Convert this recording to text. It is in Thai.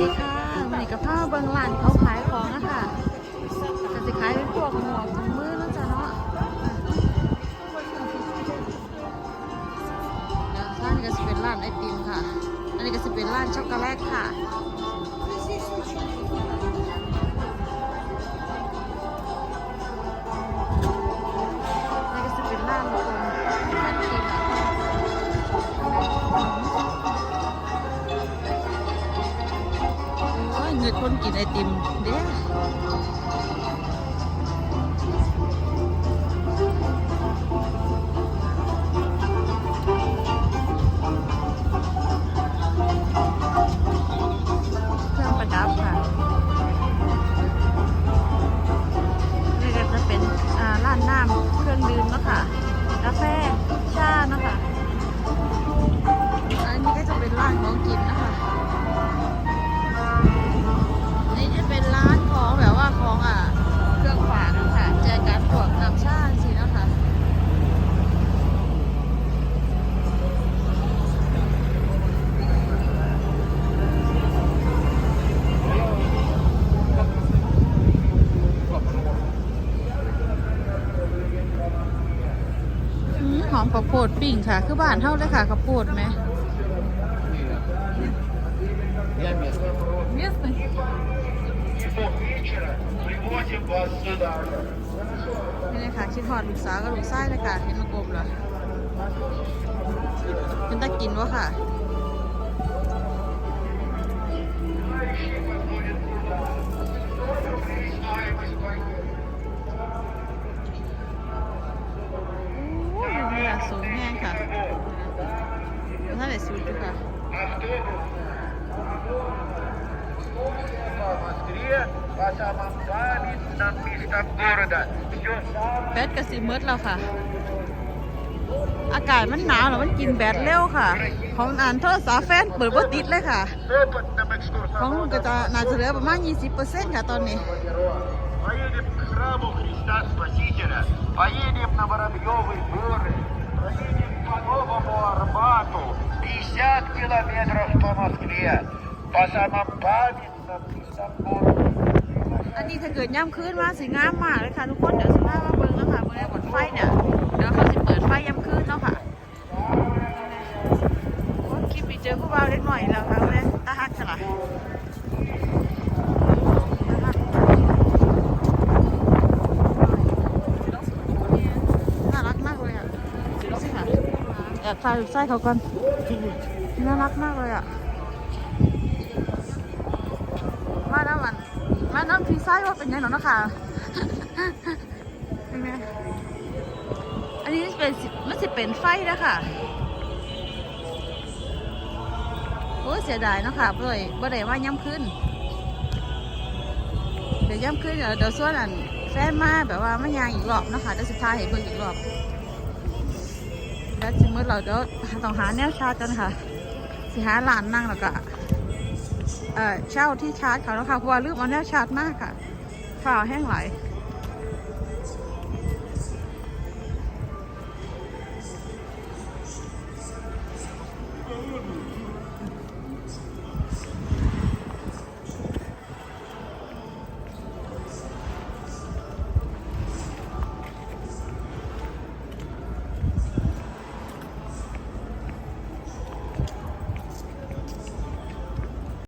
ดีค่ะวันนี้กับผ้าเบิงร้านเขาขายของอะค่ะจะสิขายเป็นพวกหมวกถุงมือแล้วจ้ะเนาะเดี๋ยวร้านนี้ก็จะเป็นร้านไอติมค่ะ อันนี้ก็จะเป็นร้านช็อกโกแลตค่ะ โอ้ยเงินคนกินไอติมเด้เครื่องประดับค่ะนี่ก็จะเป็นอ่าร้านน้ำเครื่องดื่มเนาะค่ะ กาแฟ อมข้าวโพดปิ้งค่ะ คือบ้านเท่าเลยค่ะข้าวโพดไหมนี่เลยค่ะคิดหอดลูกสาวกับลูกไส้เลยค่ะ เห็นมะกลมเหรอเป็นตะกินวะค่ะ สูงแห้งค่ะท่านไหนสูงอยู่ค่ะ Автобус. По Москве, по самым памятным местам города. Все แบตกระสีมืดแล้วค่ะ อากาศมันหนาวแล้วมันกินแบตเร็วค่ะ ของอ่านโทรศัพท์แฟนเปิดบ่ติดเลยค่ะ опытным ของลูก экскурсоводом ก็จะน่าจะเหลือประมาณ 20%ค่ะตอนนี้ Поедем к храму Христа Спасителя, поедем на Воробьевые горы, километров по Москве, по самым памятным местам города. อันนี้ถ้าเกิดย่ำคืนมาสิงามมากเลยค่ะทุกคนเดี๋ยวสิพามาเบิ่งแล้วค่ะเมื่อวันไฟเนี่ยเดี๋ยวเขาสิเปิดไฟย่ำคืนเนาะค่ะโอ้คลิปนี้เจอผู้บ่าวเล็กหน่อยแล้วค่ะแม่ตาฮักสละน่ารักมากเลยอ่ะดูสิค่ะแอบถ่ายไส้เขาก่อน น่ารักมากเลยอะ มาน้ำมัน มาน้ำพีไส้ว่าเป็นยังไงเนาะคะเป็นไงอันนี้เป็นสิมันสิเป็นไฟนะค่ะโอ้เสียดายเนาะค่ะบ่ได้บ่ได้ว่าย้ำขึ้น เดี๋ยวย้ำขึ้นเดี๋ยวเดี๋ยวส่วนอันแฟนมาแบบว่าไม่ยางอีกรอบเนาะคะเดี๋ยวสุดท้ายให้เบิ่งอีกรอบแล้วจิมือเราเดี๋ยวต้องหาแนวชาร์จกันค่ะ สิหาร้านนั่งแล้วก็เอ่อเช่าที่ชาร์จเขาแล้วค่ะเพราะว่าลืมเอาแนวชาร์จมากค่ะฝ่าแห้งไหล